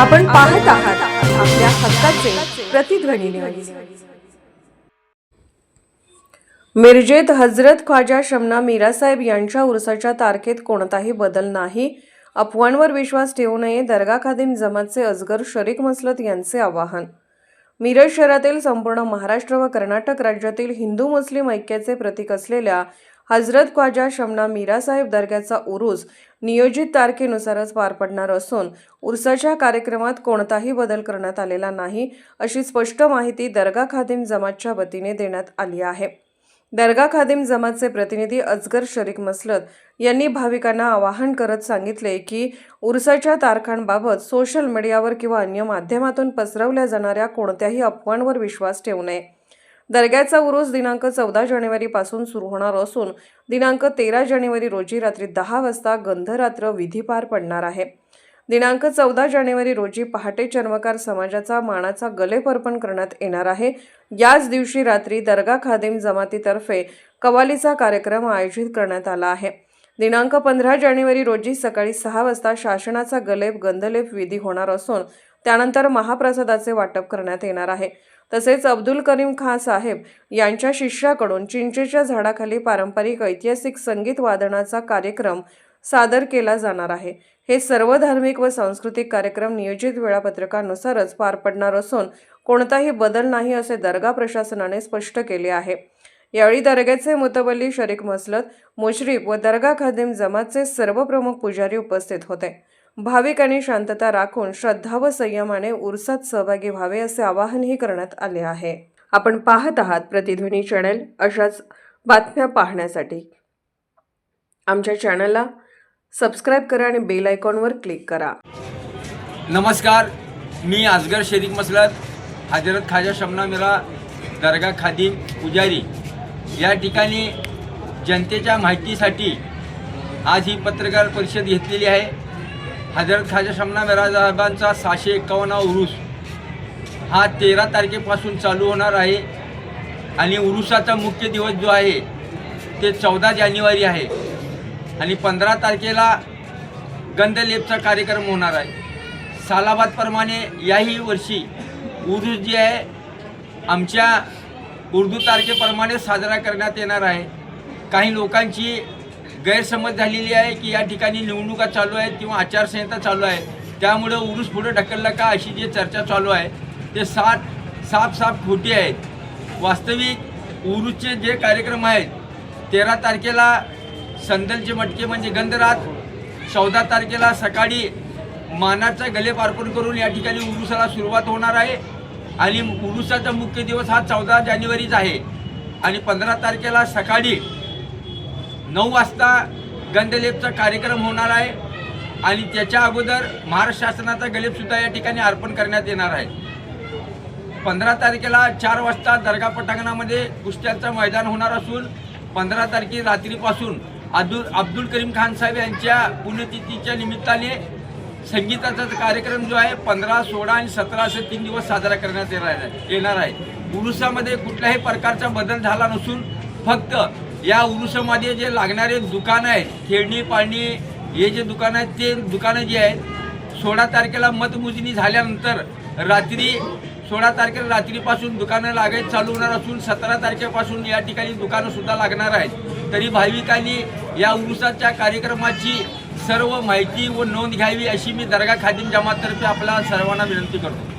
आपण पाहत आहात आपल्या हक्काचे प्रतिध्वनी न्यूज मिरजेत हजरत ख्वाजा शमना मीरासाहेब यांच्या उरसाच्या तारखेत कोणताही बदल नाही. अफवांवर विश्वास ठेवू नये दर्गा खादिम जमातचे अजगर शरीक मसलत यांचे आवाहन. मिरज शहरातील संपूर्ण महाराष्ट्र व कर्नाटक राज्यातील हिंदू मुस्लिम ऐक्याचे प्रतीक असलेल्या हजरत ख्वाजा शमना मीरासाहेब दर्ग्याचा उरूस नियोजित तारखेनुसारच पार पडणार असून उरसाच्या कार्यक्रमात कोणताही बदल करण्यात आलेला नाही अशी स्पष्ट माहिती दर्गा खादिम जमातच्या वतीने देण्यात आली आहे. दर्गा खादिम जमातचे प्रतिनिधी अजगर शरीक मसलत यांनी भाविकांना आवाहन करत सांगितले की उरसाच्या तारखांबाबत सोशल मीडियावर किंवा अन्य माध्यमातून पसरवल्या जाणाऱ्या कोणत्याही अफवांवर विश्वास ठेवू नये. दर्ग्याचा उरूस दिनांक चौदा जानेवारीपासून सुरू होणार असून दिनांक तेरा जानेवारी रोजी रात्री दहा वाजता गंधरात्र विधी पार पडणार आहे. दिनांक चौदा जानेवारी रोजी पहाटे चर्मकार समाजाचा मानाचा गलेप अर्पण करण्यात येणार आहे. याच दिवशी रात्री दर्गा खादिम जमातीतर्फे कवालीचा कार्यक्रम आयोजित करण्यात आला आहे. दिनांक पंधरा जानेवारी रोजी सकाळी सहा वाजता शासनाचा गलेप गंधलेप विधी होणार असून त्यानंतर महाप्रसादाचे वाटप करण्यात येणार आहे. तसेच अब्दुल करीम खा साहेब यांच्या शिष्याकडून चिंचेच्या झाडाखाली पारंपरिक ऐतिहासिक संगीत वादनाचा कार्यक्रम सादर केला जाणार आहे. हे सर्व धार्मिक व सांस्कृतिक कार्यक्रम नियोजित वेळापत्रकानुसारच पार पडणार असून कोणताही बदल नाही असे दर्गा प्रशासनाने स्पष्ट केले आहे. यावेळी दर्ग्याचे मुतबल्ली शरीक मसलत मुश्रीफ व दर्गा खादिम जमातचे सर्व प्रमुख पुजारी उपस्थित होते. भाविकांनी शांतता राखून श्रद्धा व संयमाने उरसात सहभागी व्हावे असे आवाहनही करण्यात आले आहे. आपण पाहत आहात प्रतिध्वनी चॅनल अशाच बातम्या पाहण्यासाठी. आमच्या चॅनलला सबस्क्राईब करा आणि बेल आयकॉनवर क्लिक करा. नमस्कार मी आजगर शेरीक मसलत हजरत खाजा शमना मिरा दर्गा खादिम पुजारी. या ठिकाणी जनतेच्या माहितीसाठी आज ही पत्रकार परिषद घेतलेली आहे. हजरत खाजा शमना मेराजाबांचा सहाशे एक्कावन्न उरुस. हा तेरा तारखेपासून चालू होणार आहे. आणि उरुसाचा मुख्य दिवस जो आहे ते चौदा जानेवारी आहे. आणि पंधरा तारखेला गंधलेपचा कार्यक्रम होणार आहे. सालाबादप्रमाणे याही वर्षी उरुस जी आहे आमच्या उर्दू तारखेप्रमाणे साजरा करण्यात येणार आहे. काही लोकांची गैरसमज झालेली आहे की या ठिकाणी निवडणुका चालू आहेत किंवा आचारसंहिता चालू आहे. त्यामुळं उरूस पुढे ढकललं का अशी जी चर्चा चालू आहे ते साठ साफ साफ खोटी आहेत. वास्तविक उरूसचे जे कार्यक्रम आहेत तेरा तारखेला संदलचे मटके म्हणजे गंधरात चौदा तारखेला सकाळी मानाचा गले अर्पण करून या ठिकाणी उरुसाला सुरुवात होणार आहे. आणि उरुसाचा मुख्य दिवस हा चौदा जानेवारीच आहे. आणि पंधरा तारखेला सकाळी नऊ वाजता गंधलेपचा कार्यक्रम होणार आहे आणि त्याच्या अगोदर महाराष्ट्र शासनाचा गलेपसुद्धा या ठिकाणी अर्पण करण्यात येणार आहे. पंधरा तारखेला चार वाजता दर्गा पटांगणामध्ये कुस्त्यांचं मैदान होणार असून पंधरा तारखे रात्रीपासून अब्दुल अब्दुल करीम खान साहेब यांच्या पुण्यतिथीच्या निमित्ताने संगीताचा कार्यक्रम जो आहे पंधरा सोळा आणि सतरा असे तीन दिवस साजरा करण्यात येणार आहे. येणार आहे. उरुसामध्ये कुठल्याही प्रकारचा बदल झाला नसून फक्त या उरुसामध्ये जे लागणारे दुकानं आहेत खेळणी पाळणी हे जे दुकानं आहेत ते दुकानं जी आहेत सोळा तारखेला मतमोजणी झाल्यानंतर रात्री सोळा तारखेला रात्रीपासून दुकानं लागायच चालू होणार असून सतरा तारखेपासून या ठिकाणी दुकानंसुद्धा लागणार आहेत. तरी भाविकांनी या उरुसाच्या कार्यक्रमाची सर्व माहिती व नोंद घ्यावी अशी मी दर्गा खादिम जमातर्फे आपला सर्वांना विनंती करतो.